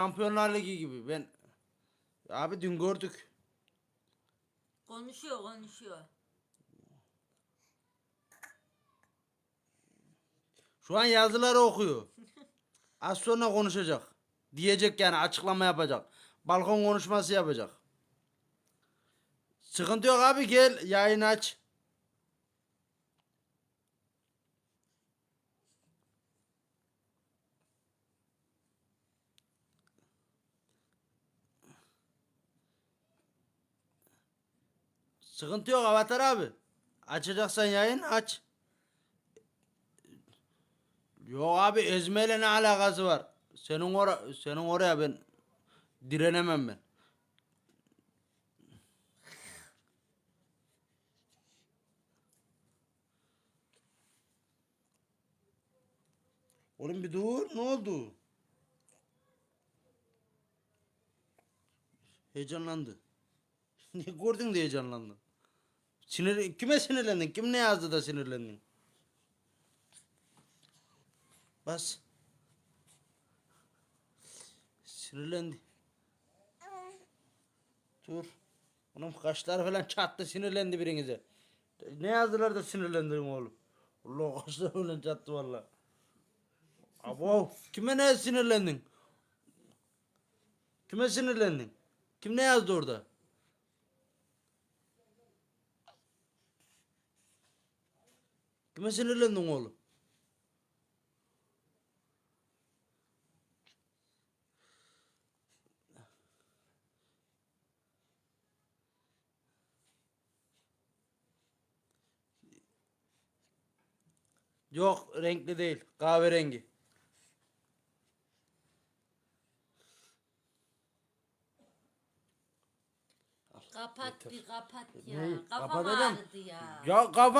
Şampiyonlar Ligi gibi. Ben abi dün gördük. Konuşuyor konuşuyor. Şu an yazıları okuyor. Az sonra konuşacak. Diyecek yani açıklama yapacak. Balkon konuşması yapacak. Sıkıntı yok abi gel yayın aç. Sıkıntı yok Avatar abi. Açacaksan yayın aç. Yok abi ezmeyle ne alakası var? Senin ora senin oraya ben direnemem ben. Oğlum bir dur ne oldu? Heyecanlandı. Ne gördün de heyecanlandın. Sinir, kime sinirlendin? Kim ne yazdı da sinirlendin? Bas. Sinirlendi. Dur. Onun kaşları falan çattı sinirlendi birinize. Ne yazdılar da sinirlendin oğlum? Allah kaşları falan çattı valla. Abo kime ne sinirlendin? Kime sinirlendin? Kim ne yazdı orada? Kime sinirlendin oğlum? Yok renkli değil. Kahverengi. Kapat bir kapat ya. Ne? Kafam Kapat dedim. ağrıdı ya. Ya kafa